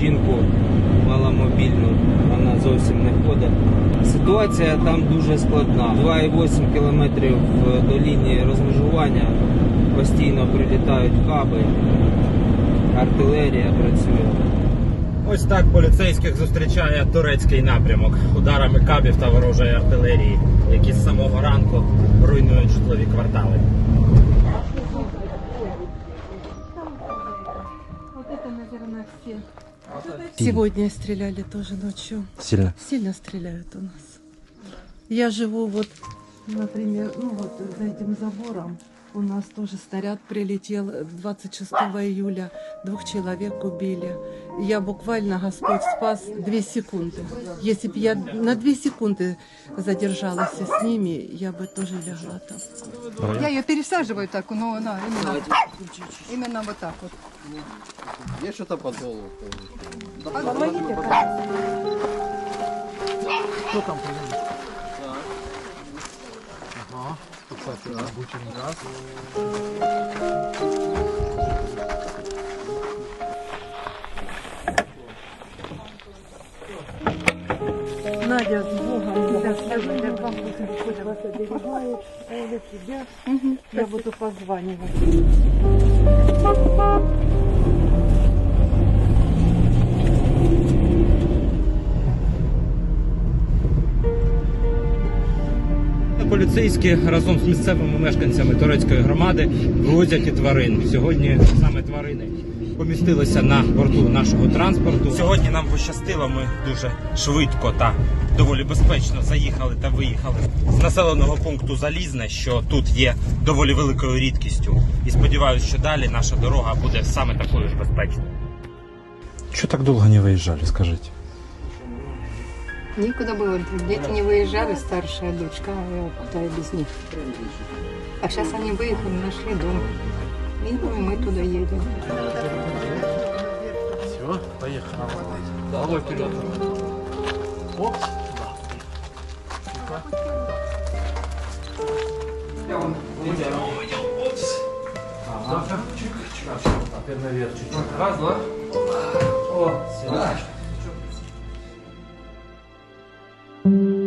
жінку маломобільну, вона зовсім не ходить. Ситуація там дуже складна. 2,8 кілометрів до лінії розмежування постійно прилітають каби, артилерія працює. Ось так поліцейських зустрічає турецький напрямок ударами кабів та ворожої артилерії, які з самого ранку руйнують житлові квартали. Ось це, мабуть, всі. Сегодня стреляли тоже ночью. Сильно. Сильно стреляют у нас. Я живу вот, например, ну вот за этим забором. У нас тоже снаряд прилетел 26 июля. Двух человек убили. Я буквально, Господь спас, две секунды. Если бы я на две секунды задержалась с ними, я бы тоже легла там. Я ее пересаживаю так, но она именно, именно вот так вот. Есть что-то по долу? Помогите, Надя с Богом, я вам вас оберегает, Оля тебя. Я буду позванивать. Поліцейські разом з місцевими мешканцями турецької громади вивозять і тварин. Сьогодні саме тварини помістилися на борту нашого транспорту. Сьогодні нам пощастило. Ми дуже швидко та доволі безпечно заїхали та виїхали з населеного пункту Залізне, що тут є доволі великою рідкістю. І сподіваюся, що далі наша дорога буде саме такою ж безпечною. Что так долго не выезжали, скажите? Некуда было. Дети не выезжали, старшая дочка, а я куда я без них. А сейчас они выехали, нашли дом. И ну, мы туда едем. Раз, два. О, все. thank you.